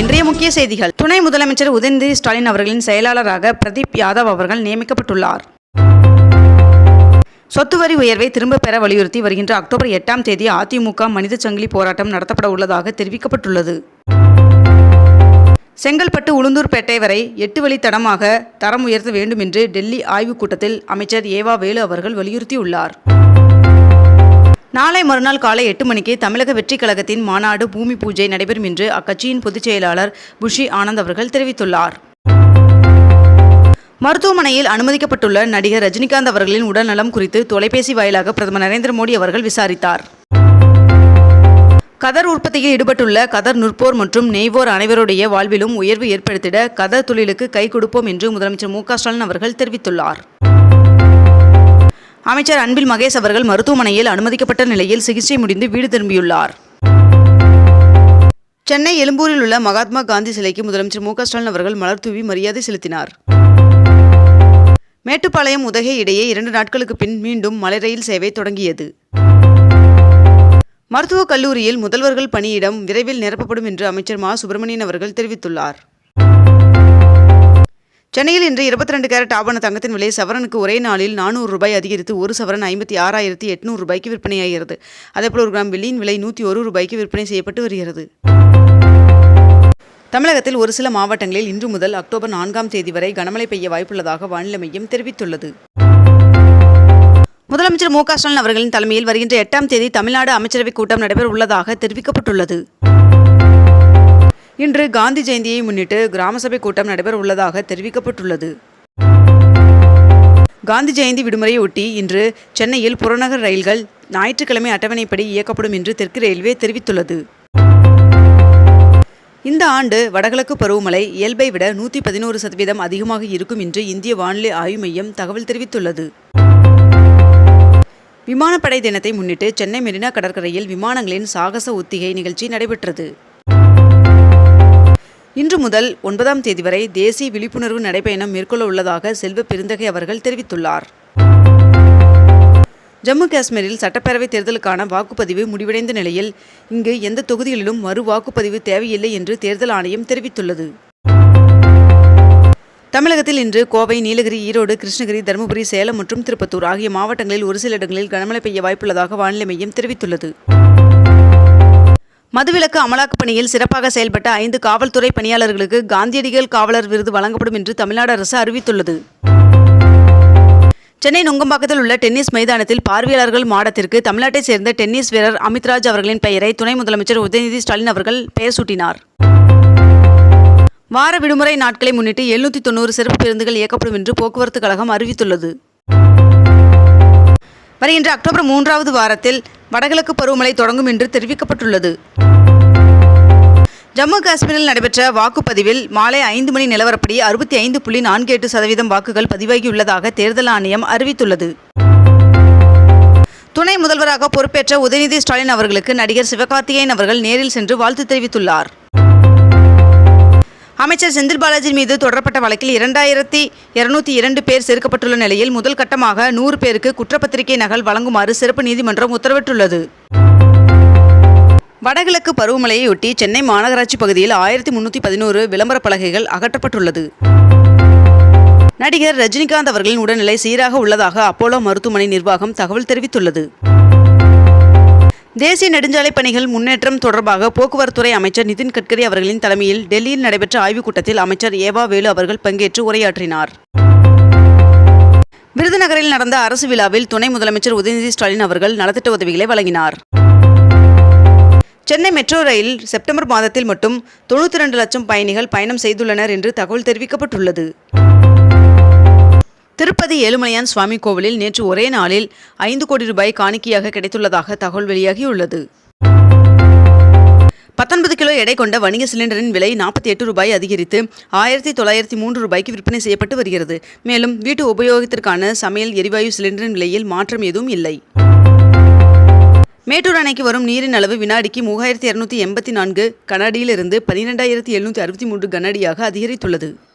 இன்றைய முக்கிய செய்திகள். துணை முதலமைச்சர் உதயநிதி ஸ்டாலின் அவர்களின் செயலாளராக பிரதீப் யாதவ் அவர்கள் நியமிக்கப்பட்டுள்ளார். சொத்து வரி உயர்வை திரும்ப பெற வலியுறுத்தி வருகின்ற அக்டோபர் எட்டாம் தேதி அதிமுக மனித சங்கிலி போராட்டம் நடத்தப்பட உள்ளதாக தெரிவிக்கப்பட்டுள்ளது. செங்கல்பட்டு உளுந்தூர்பேட்டை வரை எட்டு வழி தடமாக தரம் உயர்த்த வேண்டும் என்று டெல்லி ஆய்வுக் கூட்டத்தில் அமைச்சர் ஏவா வேலு அவர்கள் வலியுறுத்தியுள்ளார். நாளை மறுநாள் காலை எட்டு மணிக்கு தமிழக வெற்றிக் கழகத்தின் மாநாடு பூமி பூஜை நடைபெறும் என்று அக்கட்சியின் பொதுச் செயலாளர் புஷி ஆனந்த் அவர்கள் தெரிவித்துள்ளார். மருத்துவமனையில் அனுமதிக்கப்பட்டுள்ள நடிகர் ரஜினிகாந்த் அவர்களின் உடல்நலம் குறித்து தொலைபேசி வாயிலாக பிரதமர் நரேந்திர மோடி அவர்கள் விசாரித்தார். கதர் உற்பத்தியில் ஈடுபட்டுள்ள கதர் நுற்போர் மற்றும் நெய்வோர் அனைவருடைய வாழ்விலும் உயர்வு ஏற்படுத்திட கதர் தொழிலுக்கு கை கொடுப்போம் என்று முதலமைச்சர் மு க ஸ்டாலின் அவர்கள் தெரிவித்துள்ளார். அமைச்சர் அன்பில் மகேஷ் அவர்கள் மருத்துவமனையில் அனுமதிக்கப்பட்ட நிலையில் சிகிச்சை முடிந்து வீடு திரும்பியுள்ளார். சென்னை எழும்பூரில் உள்ள மகாத்மா காந்தி சிலைக்கு முதலமைச்சர் மு க ஸ்டாலின் அவர்கள் மலர் தூவி மரியாதை செலுத்தினார். மேட்டுப்பாளையம் உதகை இடையே இரண்டு நாட்களுக்கு பின் மீண்டும் மலை ரயில் சேவை தொடங்கியது. மருத்துவக் கல்லூரியில் முதல்வர்கள் பணியிடம் விரைவில் நிரப்பப்படும் என்று அமைச்சர் மா. சுப்பிரமணியன் அவர்கள் தெரிவித்துள்ளார். சென்னையில் இன்று இருபத்தி ரெண்டு கேரட் ஆபண தங்கத்தின் விலை சவரனுக்கு ஒரே நாளில் நானூறு ரூபாய் அதிகரித்து ஒரு சவரன் ஐம்பத்தி ஆறாயிரத்தி எட்நூறு ரூபாய்க்கு விற்பனையாகிறது. அதேபோல் ஒரு கிராம் வெள்ளியின் விலை நூற்றி ஒரு ரூபாய்க்கு விற்பனை செய்யப்பட்டு வருகிறது. தமிழகத்தில் ஒரு சில மாவட்டங்களில் இன்று முதல் அக்டோபர் நான்காம் தேதி வரை கனமழை பெய்ய வாய்ப்புள்ளதாக வானிலை மையம் தெரிவித்துள்ளது. முதலமைச்சர் மு க ஸ்டாலின் அவர்களின் தலைமையில் வருகின்ற எட்டாம் தேதி தமிழ்நாடு அமைச்சரவைக் கூட்டம் நடைபெற உள்ளதாக தெரிவிக்கப்பட்டுள்ளது. இன்று காந்தி ஜெயந்தியை முன்னிட்டு கிராம சபை கூட்டம் நடைபெற உள்ளதாக தெரிவிக்கப்பட்டுள்ளது. காந்தி ஜெயந்தி விடுமுறையை ஒட்டி இன்று சென்னையில் புறநகர் ரயில்கள் ஞாயிற்றுக்கிழமை அட்டவணைப்படி இயக்கப்படும் என்று தெற்கு ரயில்வே தெரிவித்துள்ளது. இந்த ஆண்டு வடகிழக்கு பருவமழை இயல்பை விட நூற்றி பதினோரு சதவீதம் அதிகமாக இருக்கும் என்று இந்திய வானிலை ஆய்வு மையம் தகவல் தெரிவித்துள்ளது. விமானப்படை தினத்தை முன்னிட்டு சென்னை மெரினா கடற்கரையில் விமானங்களின் சாகச ஒத்திகை நிகழ்ச்சி நடைபெற்றது. இன்று முதல் ஒன்பதாம் தேதி வரை தேசிய விழிப்புணர்வு நடைபயணம் மேற்கொள்ள உள்ளதாக செல்வ பெருந்தகை அவர்கள் தெரிவித்துள்ளார். ஜம்மு காஷ்மீரில் சட்டப்பேரவைத் தேர்தலுக்கான வாக்குப்பதிவு முடிவடைந்த நிலையில் இங்கு எந்த தொகுதிகளிலும் மறு வாக்குப்பதிவு தேவையில்லை என்று தேர்தல் ஆணையம் தெரிவித்துள்ளது. தமிழகத்தில் இன்று கோவை நீலகிரி ஈரோடு கிருஷ்ணகிரி தருமபுரி சேலம் மற்றும் திருப்பத்தூர் ஆகிய மாவட்டங்களில் ஒரு சில இடங்களில் கனமழை பெய்ய வாய்ப்புள்ளதாக வானிலை மையம் தெரிவித்துள்ளது. மதுவிலக்கு அமலாக்கப் பணியில் சிறப்பாக செயல்பட்ட ஐந்து காவல்துறை பணியாளர்களுக்கு காந்தியடிகள் காவலர் விருது வழங்கப்படும் என்று தமிழ்நாடு அரசு அறிவித்துள்ளது. சென்னை நுங்கம்பாக்கத்தில் உள்ள டென்னிஸ் மைதானத்தில் பார்வையாளர்கள் மாடத்திற்கு தமிழ்நாட்டைச் சேர்ந்த டென்னிஸ் வீரர் அமித்ராஜ் அவர்களின் பெயரை துணை முதலமைச்சர் உதயநிதி ஸ்டாலின் அவர்கள் பெயர் சூட்டினார். வார விடுமுறை நாட்களை முன்னிட்டு எழுநூற்றி தொண்ணூறு சிறப்பு பேருந்துகள் இயக்கப்படும் என்று போக்குவரத்து கழகம் அறிவித்துள்ளது. வருகின்ற அக்டோபர் மூன்றாவது வாரத்தில் வடகிழக்கு பருவமழை தொடங்கும் என்று தெரிவிக்கப்பட்டுள்ளது. ஜம்மு காஷ்மீரில் நடைபெற்ற வாக்குப்பதிவில் மாலை ஐந்து மணி நிலவரப்படி அறுபத்தி ஐந்து புள்ளி நான்கு எட்டு சதவீதம் வாக்குகள் பதிவாகியுள்ளதாக தேர்தல் ஆணையம் அறிவித்துள்ளது. துணை முதல்வராக பொறுப்பேற்ற உதயநிதி ஸ்டாலின் அவர்களுக்கு நடிகர் சிவகார்த்திகேயன் அவர்கள் நேரில் சென்று வாழ்த்து தெரிவித்துள்ளார். அமைச்சர் செந்தில் பாலாஜி மீது தொடரப்பட்ட வழக்கில் இரண்டாயிரத்தி இருநூத்தி இரண்டு பேர் சேர்க்கப்பட்டுள்ள நிலையில் முதல் கட்டமாக நூறு பேருக்கு குற்றப்பத்திரிகை நகல் வழங்குமாறு சிறப்பு நீதிமன்றம் உத்தரவிட்டுள்ளது. வடகிழக்கு பருவமழையொட்டி சென்னை மாநகராட்சி பகுதியில் ஆயிரத்தி முன்னூற்றி பதினோரு விளம்பர பலகைகள் அகற்றப்பட்டுள்ளது. நடிகர் ரஜினிகாந்த் அவர்களின் உடல்நிலை சீராக உள்ளதாக அப்போலோ மருத்துவமனை நிர்வாகம் தகவல் தெரிவித்துள்ளது. தேசிய நெடுஞ்சாலை பணிகள் முன்னேற்றம் தொடர்பாக போக்குவரத்துறை அமைச்சர் நிதின் கட்கரி அவர்களின் தலைமையில் டெல்லியில் நடைபெற்ற ஆய்வுக் கூட்டத்தில் அமைச்சர் ஏவா வேலு அவர்கள் பங்கேற்று உரையாற்றினார். விருதுநகரில் நடந்த அரசு விழாவில் துணை முதலமைச்சர் உதயநிதி ஸ்டாலின் அவர்கள் நலத்திட்ட உதவிகளை வழங்கினார். சென்னை மெட்ரோ ரயில் செப்டம்பர் மாதத்தில் மட்டும் தொண்ணூற்றி ரெண்டு லட்சம் பயணிகள் பயணம் செய்துள்ளனர் என்று தகவல் தெரிவிக்கப்பட்டுள்ளது. திருப்பதி ஏழுமலையான் சுவாமி கோவிலில் நேற்று ஒரே நாளில் ஐந்து கோடி ரூபாய் காணிக்கையாக கிடைத்துள்ளதாக தகவல் வெளியாகியுள்ளது. பத்தொன்பது கிலோ எடை கொண்ட வணிக சிலிண்டரின் விலை நாற்பத்தி எட்டு ரூபாய் அதிகரித்து ஆயிரத்தி தொள்ளாயிரத்தி மூன்று ரூபாய்க்கு விற்பனை செய்யப்பட்டு வருகிறது. மேலும் வீட்டு உபயோகத்திற்கான சமையல் எரிவாயு சிலிண்டரின் விலையில் மாற்றம் எதுவும் இல்லை. மேட்டூர் அணைக்கு வரும் நீரின் அளவு வினாடிக்கு மூவாயிரத்தி இரநூத்தி எண்பத்தி நான்கு கனஅடியிலிருந்து பனிரெண்டாயிரத்தி எழுநூற்றி அறுபத்தி மூன்று கனஅடியாக அதிகரித்துள்ளது.